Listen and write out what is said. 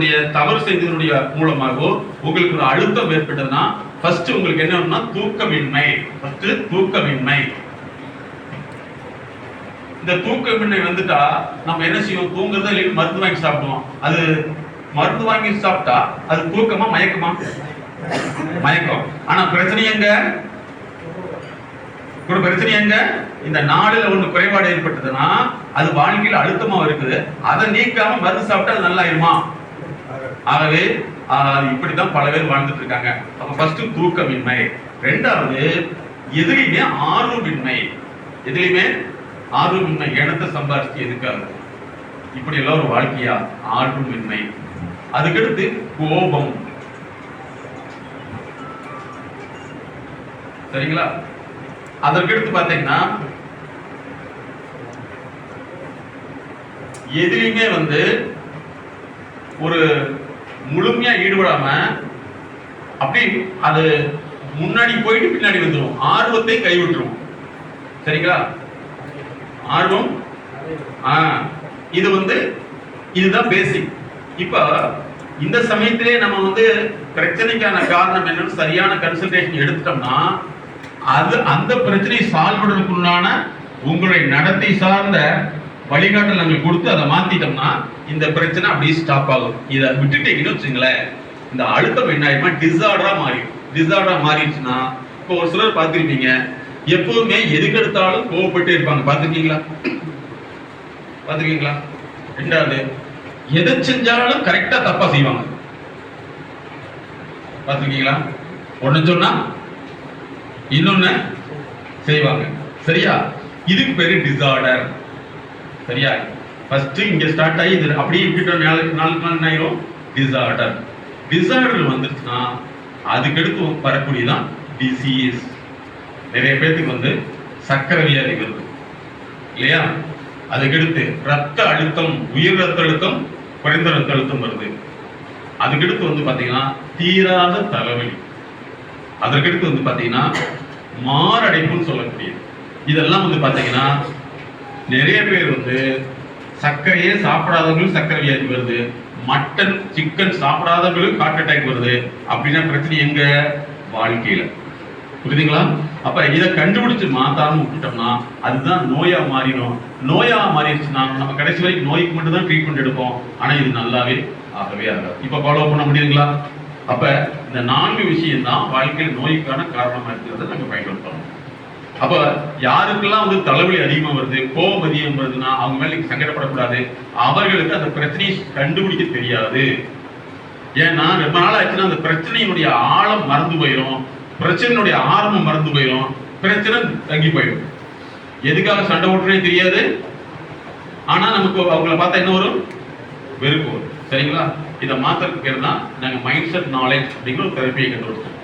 தவறு செய்ததனுடைய மூலமாகவோ உங்களுக்கு ஒரு அழுத்தம் ஏற்பட்டதுன்னா ஃபர்ஸ்ட் உங்களுக்கு என்ன தூக்கமின்மை. ஃபர்ஸ்ட் தூக்கமின்மை. இந்த தூக்கமின்மை வந்துட்டா நம்ம என்ன செய்வோம்? தூங்குறதா இல்லை மருந்து வாங்கி சாப்பிடுவோம். அது மருந்து வாங்கி சாப்பிட்டா அது தூக்கமா மயக்கமா? மயக்கம். ஆனா பிரச்சனை எங்க? ஒரு பிரச்சனை எங்க? இந்த நாளில் ஒண்ணு குறைபாடு ஏற்பட்டதுன்னா அது வாழ்க்கையில் அழுத்தமா இருக்குது. அதை நீக்காம மருந்து சாப்பிட்டா அது நல்லாயிருமா? ஆகவே இப்படிதான் இப்படித்தான் பல பேர் வாழ்ந்துட்டு இருக்காங்க அப்ப ஃபர்ஸ்ட் தூக்கமின்மை. ரெண்டாவது எதுலையுமே ஆர்வமின்மை. எதுலையுமே ஆர்வமின்மை இடத்தை சம்பாரிச்சு எதுக்காக? இப்படி எல்லாம் ஒரு வாழ்க்கையா? ஆர்வமின்மை. அதுக்கடுத்து கோபம். சரிங்களா? அதற்கடுத்து பாத்தீங்கன்னா எதிலையுமே வந்து ஒரு முழுமையாக ஈடுபடாமல் அப்படி அது முன்னாடி போயிட்டு பின்னாடி வந்துடும் ஆர்வத்தை கைவிட்டுரும். சரிங்களா? ஆர்வம்? ஆ. இது வந்து இதுதான் பேசிக் இப்போ இந்த சமயத்திலே நம்ம வந்து பிரச்சனைக்கான காரணம் என்னன்னு சரியான கன்சல்டேஷன் எடுத்துட்டோம்னா அது அந்த பிரச்சனையை சால்வ் பண்ணுறதுக்குண்டான உங்களுடைய நடத்தை சார்ந்த வழிகாட்டல் நாங்கள் கொடுத்து அதை மாத்திட்டோம்னா இந்த பிரச்சனை அப்படியே ஸ்டாப் ஆகும். இதை விட்டுட்டீங்கன்னு வச்சுங்களேன் இந்த அழுத்தம் என்ன ஆயிடுமா டிசார்டரா மாறிடும். டிசார்டரா மாறிடுச்சுன்னா இப்போ ஒரு சிலர் பார்த்துருப்பீங்க எப்பவுமே எதுக்கு எடுத்தாலும் கோவப்பட்டே இருப்பாங்க. பார்த்துருக்கீங்களா? பார்த்துருக்கீங்களா? ரெண்டாவது எதை செஞ்சாலும் கரெக்டா தப்பா செய்வாங்க. பார்த்துருக்கீங்களா? ஒன்று சொன்னா இன்னொன்னு செய்வாங்க. சரியா? இதுக்கு பேரு டிசார்டர் சரியா ஃபர்ஸ்ட் இங்க ஸ்டார்ட் ஆகி இது அப்படியே விட்டுட்டோம் நாளுக்கு நாளுக்கு நாள் என்ன ஆயிரும். டிசார்டர் டிசார்டர் வந்துருச்சுன்னா அதுக்கடுத்து வரக்கூடியதான் டிசீஸ் நிறைய பேர்த்துக்கு வந்து சக்கரை வியாதி வருது இல்லையா? அதுக்கடுத்து ரத்த அழுத்தம் உயர் ரத்த அழுத்தம் குறைந்த ரத்த அழுத்தம் வருது. அதுக்கடுத்து வந்து பாத்தீங்கன்னா தீராத தலைவலி. அதற்கடுத்து வந்து பாத்தீங்கன்னா மாரடைப்புன்னு சொல்லக்கூடியது. இதெல்லாம் வந்து பாத்தீங்கன்னா நிறைய பேர் வந்து சர்க்கரையே சாப்பிடாதவங்களும் சர்க்கரை வியாதி வருது. மட்டன் சிக்கன் சாப்பிடாதவங்களும் ஹார்ட் அட்டாக் வருது. அப்படின்னா பிரச்சனை எங்க? வாழ்க்கையில. புரியுதுங்களா? அப்ப இதை கண்டுபிடிச்சு மாத்தாம விட்டுட்டோம்னா அதுதான் நோயா மாறிடும். நோயா மாறிடுச்சுன்னா நம்ம கடைசி வரைக்கும் நோய்க்கு மட்டும் தான் ட்ரீட்மெண்ட் எடுப்போம். ஆனா இது நல்லாவே ஆகவே ஆகாது. இப்ப ஃபாலோ பண்ண முடியுங்களா அப்ப இந்த நான்கு விஷயம் தான் வாழ்க்கையில் நோய்க்கான காரணமா இருக்கிறத நாங்க பயன்படுத்தணும் அப்ப யாருக்கெல்லாம் வந்து தலைவலி அதிகமா வருது கோபம் அதிகம் வருதுன்னா அவங்க மேல சங்கடப்படக்கூடாது. அவர்களுக்கு அந்த பிரச்சனையை கண்டுபிடிக்க தெரியாது. ஏன்னா ரொம்ப நாள் ஆச்சுன்னா அந்த பிரச்சனையினுடைய ஆழம் மறந்து போயிடும் பிரச்சனையினுடைய ஆரம்பம் மறந்து போயிடும் பிரச்சனை தங்கி போயிடும். எதுக்காக சண்டை ஓட்டுறே தெரியாது. ஆனா நமக்கு அவங்கள பார்த்தா என்ன வரும்? வெறுப்பு வரும். சரிங்களா? இதை மாத்திரத்துக்கு பேர் தான் நாங்கள் மைண்ட் செட் நாலேஜ் அப்படிங்கிற ஒரு தெரப்பியை கண்டுபிடிச்சோம்.